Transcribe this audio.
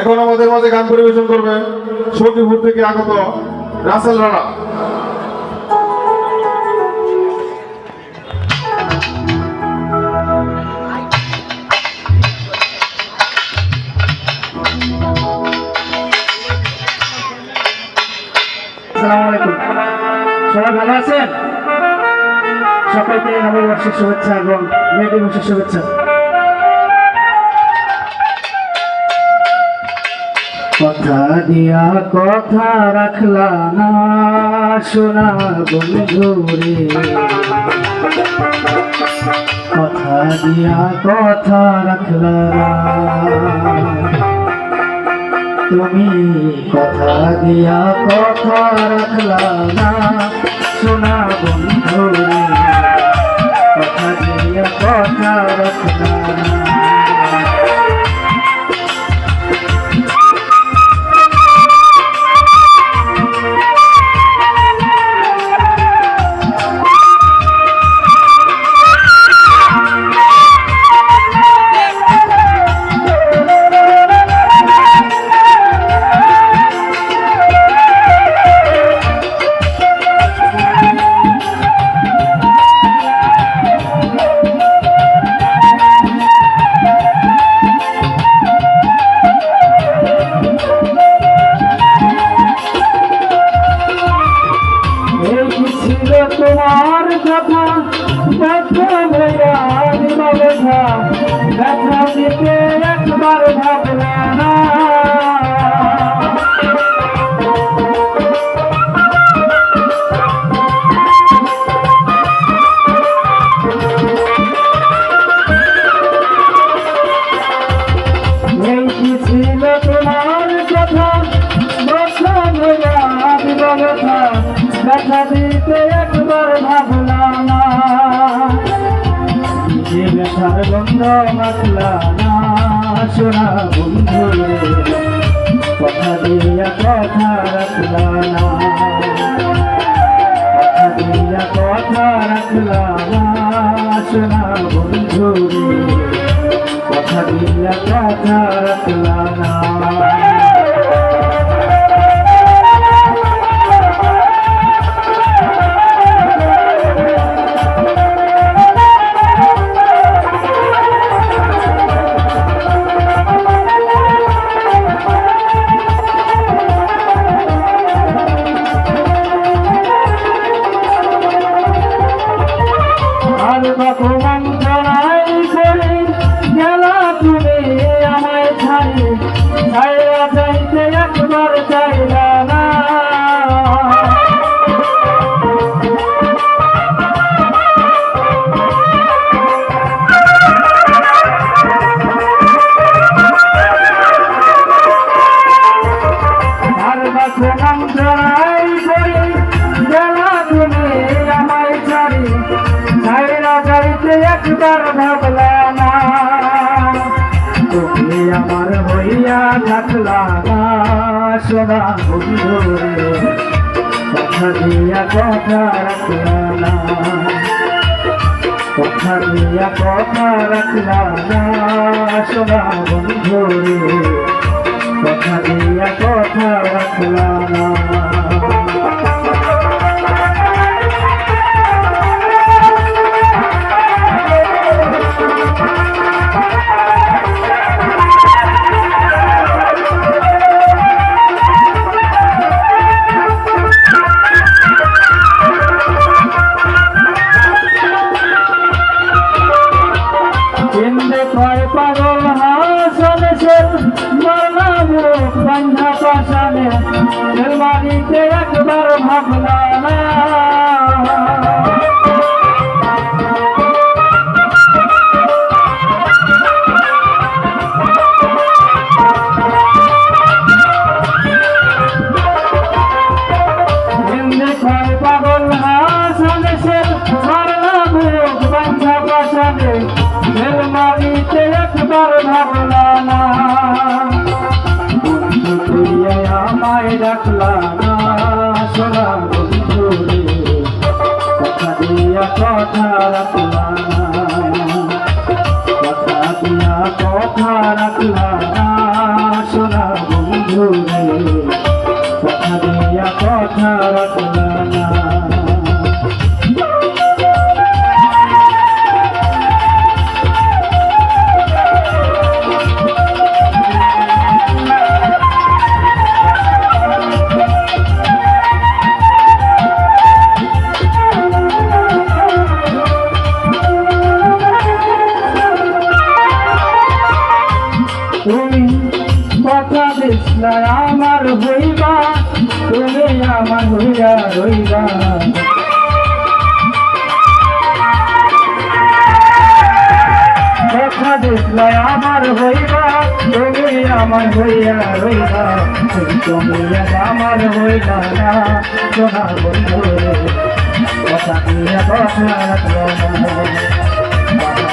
এখন আমাদের মাঝে গান পরিবেশন করবে সখীপুর থেকে আগত রাসেল রানা। সবাই ভালো আছেন? সকলকে নববর্ষের শুভেচ্ছা এবং মে দিবসের শুভেচ্ছা। কথা দিয়া কথা রাখলা না শোনা বন্ধু রে। কথা দিয়া কথা রাখলা তুমি কথা দিয়া কথা রাখলা না শোনা বন্ধুরে কথা দিয়া কথা রাখলা কথা কথা ভয়ান ব্যথা ব্যথা দিতে একবার ভাবলা গন্ধ মাখলা না শোনা বন্ধু। কথা দিয়া কথা রাখলা না। কথা দিয়া কথা রাখলা না শোনা বন্ধু। কথা দিয়া কথা রাখলা না। একবার ভাবলা না তুমি আমার হইয়া থাকলা না, সোনা বন্ধু কথা দিয়া কথা রাখলা না, কথা দিয়া কথা রাখলা না, সোনা বন্ধু কথা দিয়া কথা রাখলা না। না বন্ধু করিয়া আমায় ডাকলা না সোনা বন্ধুরে কথা দিয়া কথা রাখলা কথা দিয়া কথা রাখলা সোনা বন্ধুরে কথা দিয়া কথা রাখলা কথা দিসলা আমার হইবা তুমি আমার হইয়া রইবা কথা দিসলা আমার হইবা তুমি আমার হইয়া রইবা তুমি আমার হইলা না সোনা বন্ধু কথা দিয়া কথা রাখল